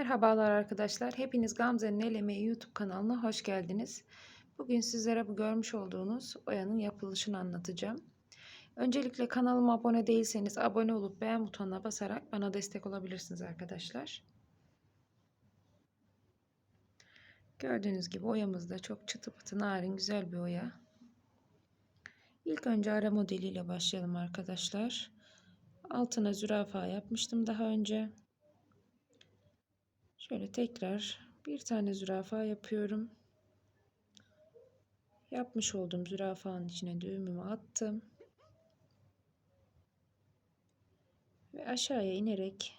Merhabalar arkadaşlar. Hepiniz Gamze'nin El Emeği YouTube kanalına hoş geldiniz. Bugün sizlere bu görmüş olduğunuz oyanın yapılışını anlatacağım. Öncelikle kanalıma abone değilseniz abone olup beğen butonuna basarak bana destek olabilirsiniz arkadaşlar. Gördüğünüz gibi oyamız da çok çıtı pıtı narin güzel bir oya. İlk önce ara modeliyle başlayalım arkadaşlar. Altına zürafa yapmıştım daha önce. Şöyle tekrar bir tane zürafa yapıyorum. Yapmış olduğum zürafanın içine düğümümü attım. Ve aşağıya inerek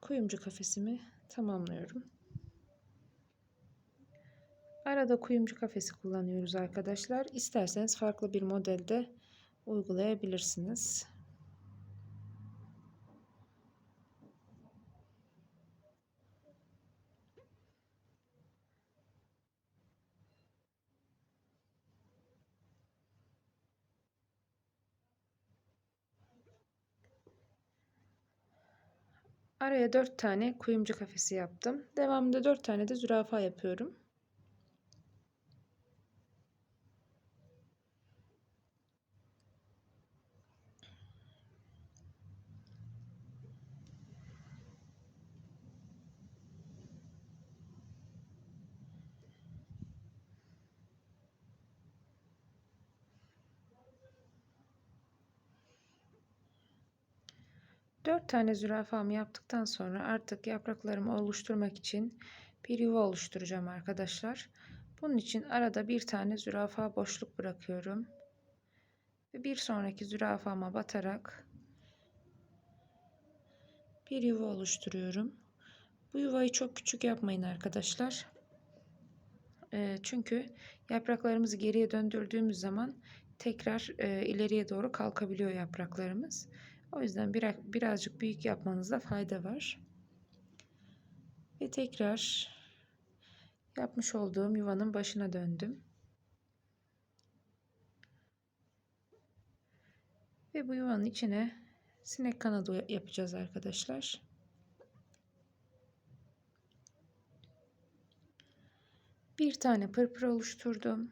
kuyumcu kafesimi tamamlıyorum. Arada kuyumcu kafesi kullanıyoruz arkadaşlar. İsterseniz farklı bir modelde uygulayabilirsiniz. Araya 4 tane kuyumcu kafesi yaptım. Devamında 4 tane de zürafa yapıyorum. Dört tane zürafamı yaptıktan sonra artık yapraklarımı oluşturmak için bir yuva oluşturacağım arkadaşlar. Bunun için arada bir tane zürafa boşluk bırakıyorum. Ve bir sonraki zürafama batarak bir yuva oluşturuyorum. Bu yuvayı çok küçük yapmayın arkadaşlar. Çünkü yapraklarımızı geriye döndürdüğümüz zaman tekrar ileriye doğru kalkabiliyor yapraklarımız. O yüzden bir, birazcık büyük yapmanızda fayda var. Ve tekrar yapmış olduğum yuvanın başına döndüm. Ve bu yuvanın içine sinek kanadı yapacağız arkadaşlar. Bir tane pırpır oluşturdum.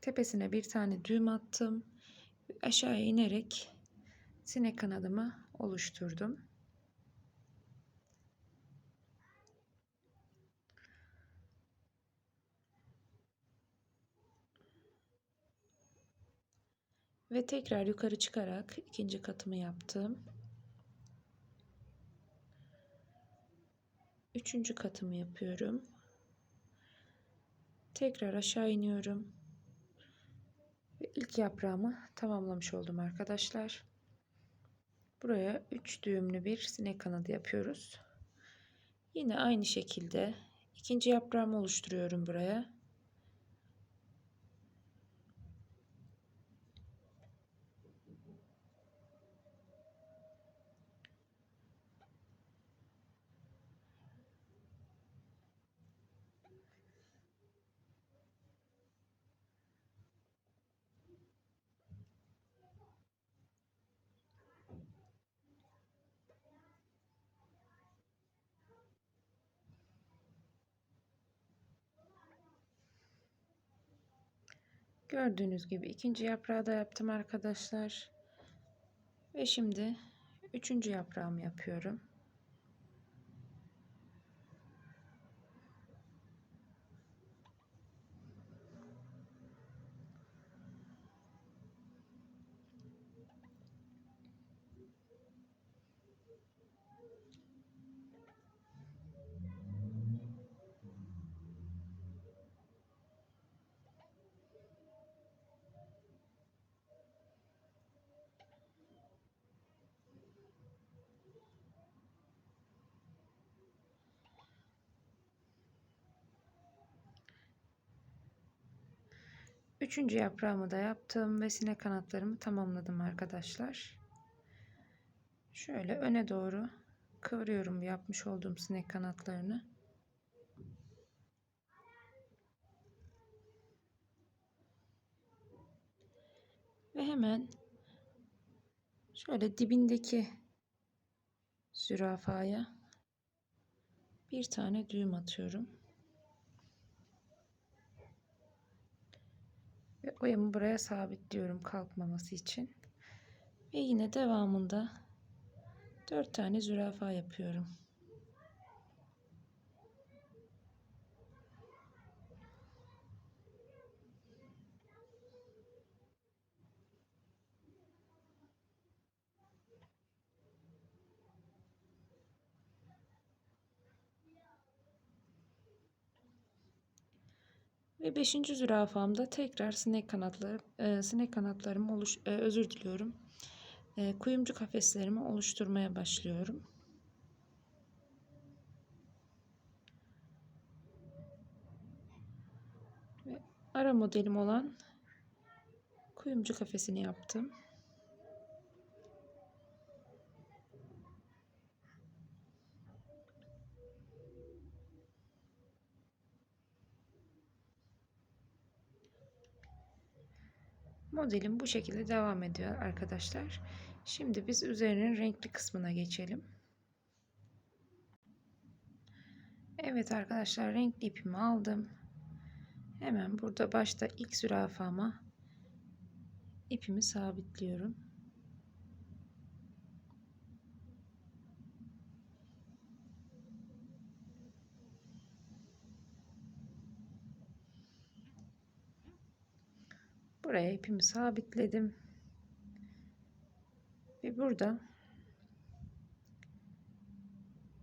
Tepesine bir tane düğüm attım aşağıya inerek sinek kanadımı oluşturdum. Ve tekrar yukarı çıkarak ikinci katımı yaptım. Üçüncü katımı yapıyorum. Tekrar aşağı iniyorum. Ve ilk yaprağımı tamamlamış oldum arkadaşlar. Buraya 3 düğümlü bir sinek kanadı yapıyoruz. Yine aynı şekilde ikinci yaprağımı oluşturuyorum buraya. Gördüğünüz gibi ikinci yaprağı da yaptım arkadaşlar. Ve şimdi üçüncü yaprağımı yapıyorum. Üçüncü yaprağımı da yaptım ve sinek kanatlarımı tamamladım arkadaşlar. Şöyle öne doğru kıvırıyorum yapmış olduğum sinek kanatlarını. Ve hemen şöyle dibindeki zürafaya bir tane düğüm atıyorum. Ve oyamı buraya sabitliyorum kalkmaması için. Ve yine devamında 4 tane zürafa yapıyorum. Ve 5. zürafamda tekrar sinek kanatları e, sinek kanatlarımı oluş e, özür diliyorum. E, kuyumcu kafeslerimi oluşturmaya başlıyorum. Ve ara modelim olan kuyumcu kafesini yaptım. Modelim bu şekilde devam ediyor arkadaşlar. Şimdi biz üzerinin renkli kısmına geçelim. Evet arkadaşlar renkli ipimi aldım. Hemen burada başta ilk zürafama ipimi sabitliyorum. Buraya ipimi sabitledim. Ve burada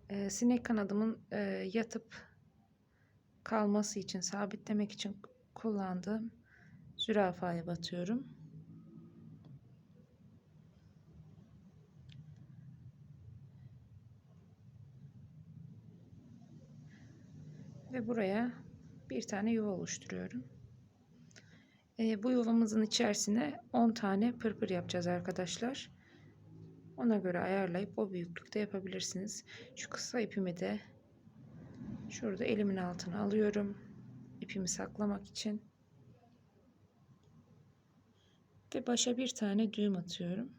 e, sinek kanadımın e, yatıp kalması için sabitlemek için kullandığım zürafaya batıyorum. Ve buraya bir tane yuva oluşturuyorum. E, bu yuvamızın içerisine 10 tane pırpır yapacağız arkadaşlar. Ona göre ayarlayıp o büyüklükte yapabilirsiniz. Şu kısa ipimi de şurada elimin altına alıyorum. İpimi saklamak için. Ve başa bir tane düğüm atıyorum.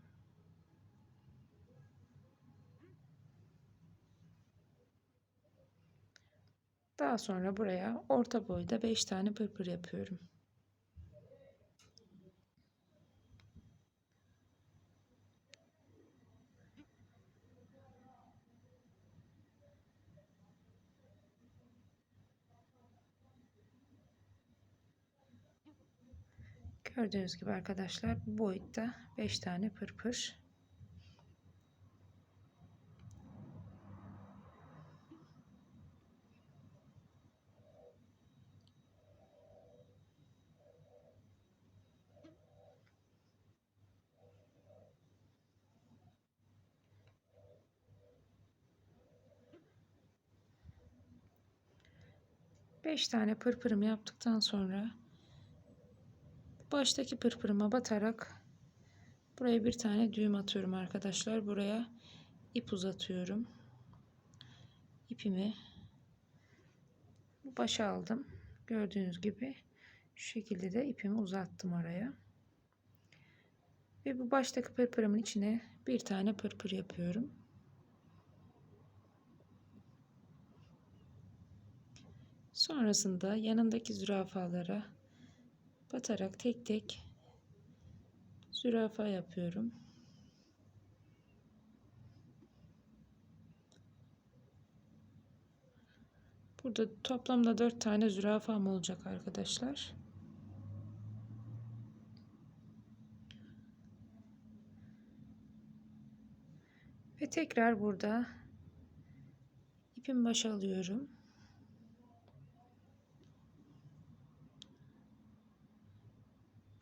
Daha sonra buraya orta boyda 5 tane pırpır yapıyorum. Gördüğünüz gibi arkadaşlar bu boyutta 5 tane pırpır. Beş tane pırpırımı yaptıktan sonra baştaki pırpırıma batarak buraya bir tane düğüm atıyorum arkadaşlar. Buraya ip uzatıyorum. İpimi başa aldım. Gördüğünüz gibi şu şekilde de ipimi uzattım oraya. Ve bu baştaki pırpırımın içine bir tane pırpır yapıyorum. Sonrasında yanındaki zürafalara batarak tek tek zürafa yapıyorum. Burada toplamda 4 tane zürafam olacak arkadaşlar. Ve tekrar burada ipin başı alıyorum.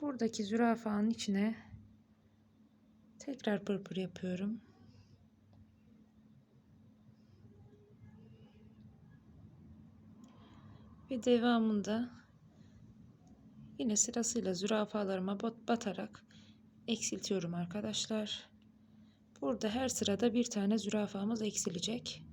Buradaki zürafanın içine tekrar pırpır yapıyorum. Ve devamında yine sırasıyla zürafalarıma batarak eksiltiyorum arkadaşlar. Burada her sırada bir tane zürafamız eksilecek.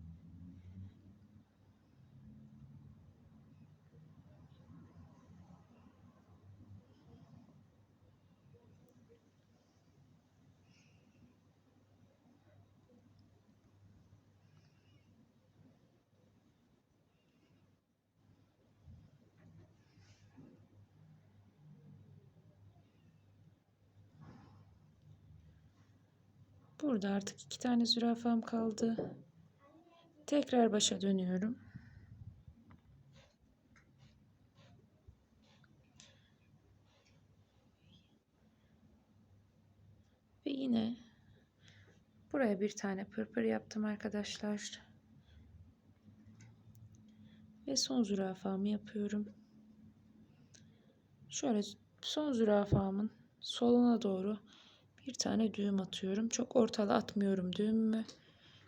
Burada artık iki tane zürafam kaldı. Tekrar başa dönüyorum. Ve yine buraya bir tane pırpır yaptım arkadaşlar. Ve son zürafamı yapıyorum. Şöyle son zürafamın soluna doğru bir tane düğüm atıyorum. Çok ortalı atmıyorum düğümümü.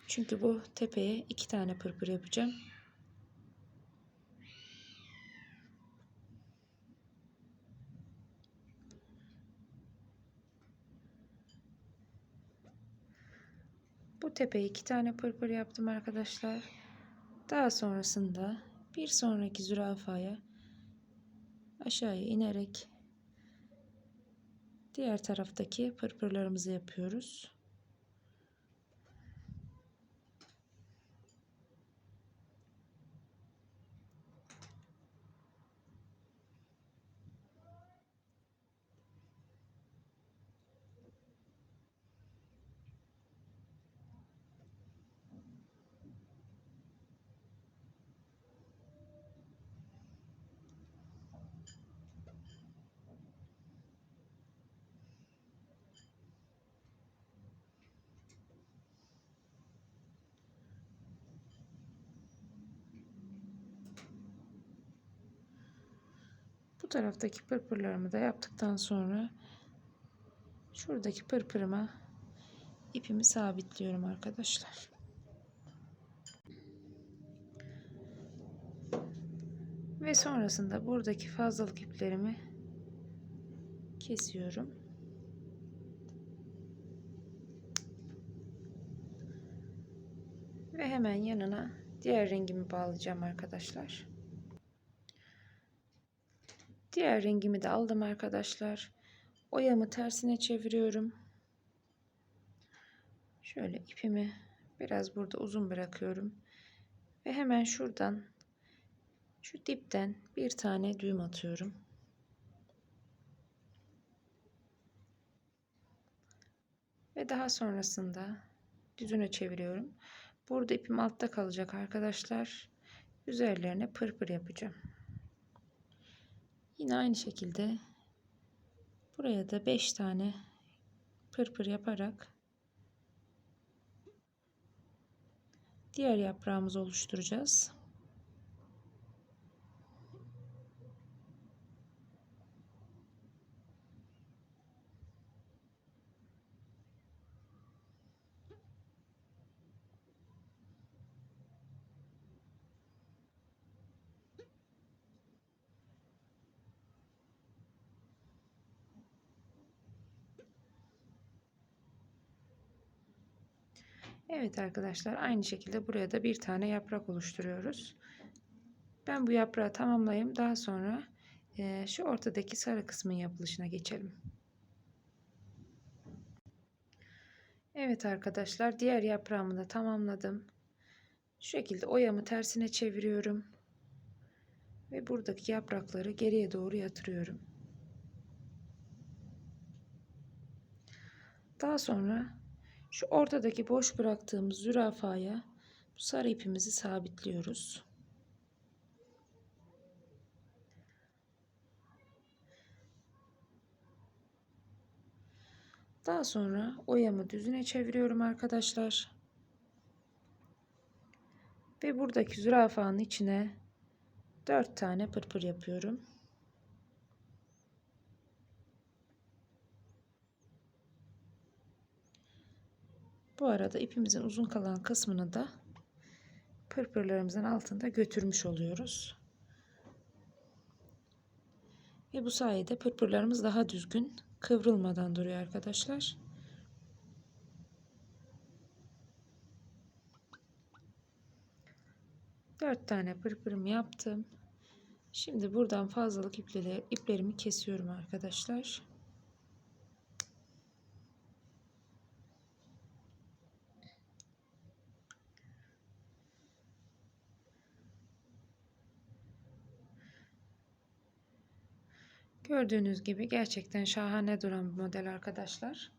Çünkü bu tepeye iki tane pırpır yapacağım. Bu tepeye iki tane pırpır yaptım arkadaşlar. Daha sonrasında bir sonraki zürafaya aşağıya inerek diğer taraftaki pırpırlarımızı yapıyoruz. Taraftaki pırpırlarımı da yaptıktan sonra şuradaki pırpırıma ipimi sabitliyorum arkadaşlar. Ve sonrasında buradaki fazlalık iplerimi kesiyorum. Ve hemen yanına diğer rengimi bağlayacağım arkadaşlar. Diğer rengimi de aldım arkadaşlar. Oyamı tersine çeviriyorum. Şöyle ipimi biraz burada uzun bırakıyorum. Ve hemen şuradan şu dipten bir tane düğüm atıyorum. Ve daha sonrasında düzüne çeviriyorum. Burada ipim altta kalacak arkadaşlar. Üzerlerine pırpır yapacağım. Yine aynı şekilde buraya da 5 tane pırpır yaparak diğer yaprağımızı oluşturacağız. Evet arkadaşlar aynı şekilde buraya da bir tane yaprak oluşturuyoruz. Ben bu yaprağı tamamlayayım. Daha sonra e, şu ortadaki sarı kısmın yapılışına geçelim. Evet arkadaşlar diğer yaprağımı da tamamladım. Şu şekilde oyamı tersine çeviriyorum. Ve buradaki yaprakları geriye doğru yatırıyorum. Daha sonra şu ortadaki boş bıraktığımız zürafaya bu sarı ipimizi sabitliyoruz. Daha sonra oyamı düzüne çeviriyorum arkadaşlar. Ve buradaki zürafanın içine 4 tane pırpır yapıyorum. Bu arada ipimizin uzun kalan kısmını da pırpırlarımızın altında götürmüş oluyoruz. Ve bu sayede pırpırlarımız daha düzgün kıvrılmadan duruyor arkadaşlar. Dört tane pırpırımı yaptım. Şimdi buradan fazlalık ipleri, iplerimi kesiyorum arkadaşlar. Gördüğünüz gibi gerçekten şahane duran bir model arkadaşlar.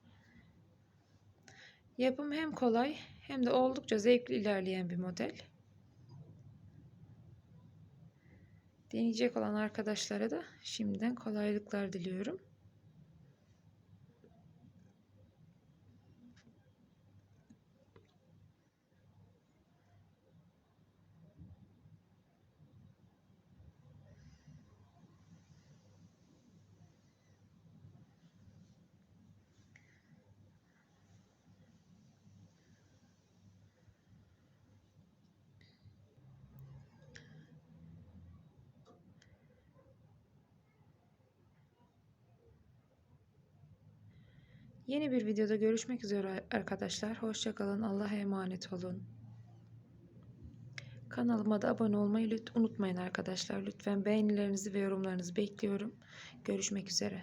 Yapım hem kolay hem de oldukça zevkli ilerleyen bir model. Deneyecek olan arkadaşlara da şimdiden kolaylıklar diliyorum. Yeni bir videoda görüşmek üzere arkadaşlar. Hoşçakalın. Allah'a emanet olun. Kanalıma da abone olmayı unutmayın arkadaşlar. Lütfen beğenilerinizi ve yorumlarınızı bekliyorum. Görüşmek üzere.